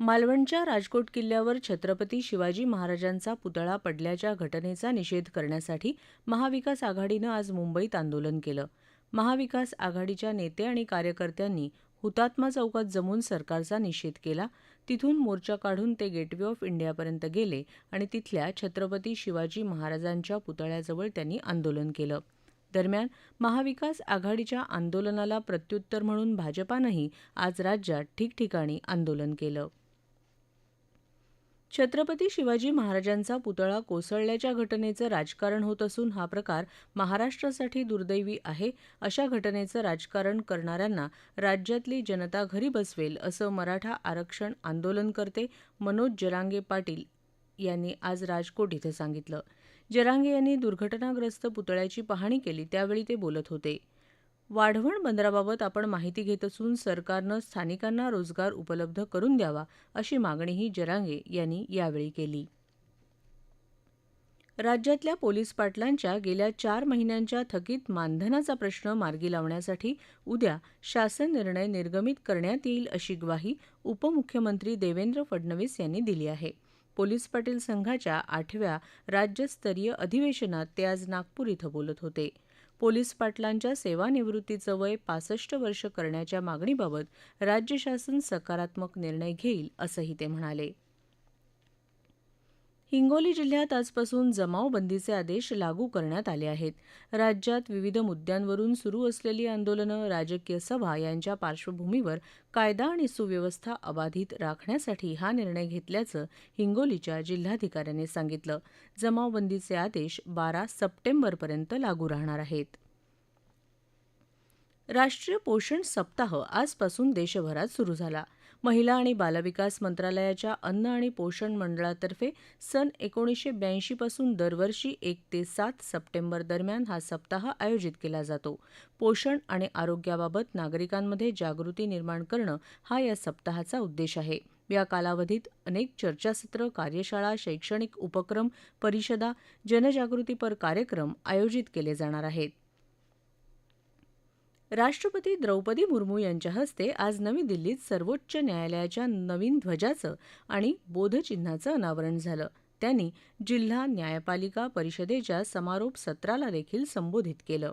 मालवणच्या राजकोट किल्ल्यावर छत्रपती शिवाजी महाराजांचा पुतळा पडल्याच्या घटनेचा निषेध करण्यासाठी महाविकास आघाडीनं आज मुंबईत आंदोलन केलं. महाविकास आघाडीच्या नेते आणि कार्यकर्त्यांनी हुतात्मा चौकात जमून सरकारचा निषेध केला. तिथून मोर्चा काढून ते गेटवे ऑफ इंडियापर्यंत गेले आणि तिथल्या छत्रपती शिवाजी महाराजांच्या पुतळ्याजवळ त्यांनी आंदोलन केलं. दरम्यान महाविकास आघाडीच्या आंदोलनाला प्रत्युत्तर म्हणून भाजपानंही आज राज्यात ठिकठिकाणी आंदोलन केलं. छत्रपती शिवाजी महाराजांचा पुतळा कोसळल्याच्या घटनेचं राजकारण होत असून हा प्रकार महाराष्ट्रासाठी दुर्दैवी आहे अशा घटनेचं राजकारण करणाऱ्यांना राज्यातली जनता घरी बसवेल असं मराठा आरक्षण आंदोलनकर्ते मनोज जरांगे पाटील यांनी आज राजकोट इथं सांगितलं. जरांगे यांनी दुर्घटनाग्रस्त पुतळ्याची पाहणी केली त्यावेळी ते बोलत होते. वाढवण बंदराबाबत आपण माहिती घेत असून सरकारनं स्थानिकांना रोजगार उपलब्ध करून द्यावा अशी मागणीही जरांगे यांनी यावेळी केली. राज्यातल्या पोलीस पाटलांच्या गेल्या चार महिन्यांच्या थकीत मानधनाचा प्रश्न मार्गी लावण्यासाठी उद्या शासन निर्णय निर्गमित करण्यात येईल अशी ग्वाही उपमुख्यमंत्री देवेंद्र फडणवीस यांनी दिली आहे. पोलीस पाटील संघाच्या आठव्या राज्यस्तरीय अधिवेशनात ते आज नागपूर इथं बोलत होते. पोलीस पाटलांच्या सेवानिवृत्तीचं वय पासष्ट वर्ष करण्याच्या मागणीबाबत राज्य शासन सकारात्मक निर्णय घेईल असंही ते म्हणाले. हिंगोली जिल्ह्यात आजपासून जमावबंदीचे आदेश लागू करण्यात आले आहेत. राज्यात विविध मुद्द्यांवरून सुरू असलेली आंदोलनं राजकीय सभा यांच्या पार्श्वभूमीवर कायदा आणि सुव्यवस्था अबाधित राखण्यासाठी हा निर्णय घेतल्याचं हिंगोलीच्या जिल्हाधिकाऱ्यांनी सांगितलं. जमावबंदीचे आदेश बारा सप्टेंबरपर्यंत लागू राहणार आहेत. राष्ट्रीय पोषण सप्ताह आजपासून देशभरात सुरू झाला. महिला आणि बालविकास मंत्रालयाच्या अन्न आणि पोषण मंडळातर्फे सन एकोणीसशे ब्याऐंशी पासून दरवर्षी एक ते सात सप्टेंबर दरम्यान हा सप्ताह आयोजित केला जातो. पोषण आणि आरोग्याबाबत नागरिकांमध्ये जागृती निर्माण करणं हा या सप्ताहाचा उद्देश आहे. या कालावधीत अनेक चर्चासत्र कार्यशाळा शैक्षणिक उपक्रम परिषदा जनजागृतीपर कार्यक्रम आयोजित केले जाणार आहेत. राष्ट्रपती द्रौपदी मुर्मू यांच्या हस्ते आज नवी दिल्लीत सर्वोच्च न्यायालयाच्या नवीन ध्वजाचं आणि बोधचिन्हाचं अनावरण झालं. त्यांनी जिल्हा न्यायपालिका परिषदेच्या समारोप सत्राला देखील संबोधित केलं.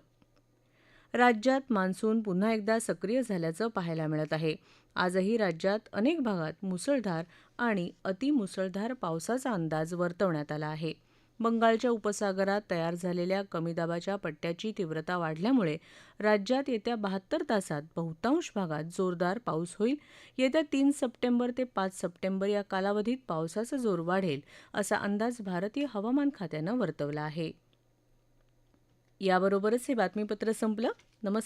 राज्यात मान्सून पुन्हा एकदा सक्रिय झाल्याचं पाहायला मिळत आहे. आजही राज्यात अनेक भागात मुसळधार आणि अतिमुसळधार पावसाचा अंदाज वर्तवण्यात आला आहे. बंगालच्या उपसागरात तयार झालेल्या कमी दाबाच्या पट्ट्याची तीव्रता वाढल्यामुळे राज्यात येत्या बहात्तर तासात बहुतांश भागात जोरदार पाऊस होईल. येत्या तीन सप्टेंबर ते पाच सप्टेंबर या कालावधीत पावसाचा जोर वाढेल असा अंदाज भारतीय हवामान खात्यानं वर्तवला आहे. याबरोबरच हे बातमीपत्र संपलं. नमस्कार.